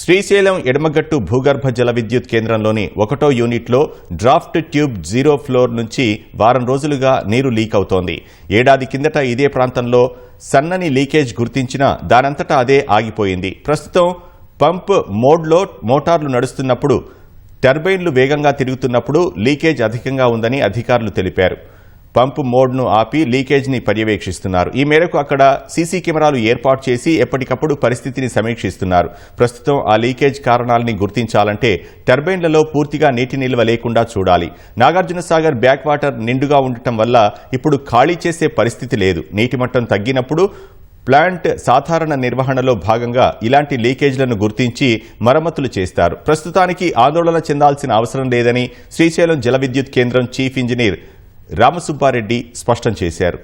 శ్రీశైలం ఎడమగట్టు భూగర్భ జల విద్యుత్ కేంద్రంలోని ఒకటో యూనిట్లో డ్రాఫ్ట్ ట్యూబ్ జీరో ఫ్లోర్ నుంచి వారం రోజులుగా నీరు లీక్ అవుతోంది. ఏడాది కిందట ఇదే ప్రాంతంలో సన్నని లీకేజ్ గుర్తించినా దానంతటా అదే ఆగిపోయింది. ప్రస్తుతం పంప్ మోడ్లో మోటార్లు నడుస్తున్నప్పుడు టర్బైన్లు వేగంగా తిరుగుతున్నప్పుడు లీకేజ్ అధికంగా ఉందని అధికారులు తెలిపారు. పంపు మోడ్ను ఆపి లీకేజ్ని పర్యవేక్షిస్తున్నారు. ఈ మేరకు అక్కడ సీసీ కెమెరాలు ఏర్పాటు చేసి ఎప్పటికప్పుడు పరిస్థితిని సమీక్షిస్తున్నారు. ప్రస్తుతం ఆ లీకేజ్ కారణాలని గుర్తించాలంటే టర్బైన్లలో పూర్తిగా నీటి నిల్వ లేకుండా చూడాలి. నాగార్జున సాగర్ బ్యాక్ వాటర్ నిండుగా ఉండటం వల్ల ఇప్పుడు ఖాళీ చేసే పరిస్థితి లేదు. నీటి మట్టం తగ్గినప్పుడు ప్లాంట్ సాధారణ నిర్వహణలో భాగంగా ఇలాంటి లీకేజ్లను గుర్తించి మరమ్మతులు చేస్తారు. ప్రస్తుతానికి ఆందోళన చెందాల్సిన అవసరం లేదని శ్రీశైలం జల విద్యుత్ కేంద్రం చీఫ్ ఇంజనీర్ రామసుబ్బారెడ్డి స్పష్టం చేశారు.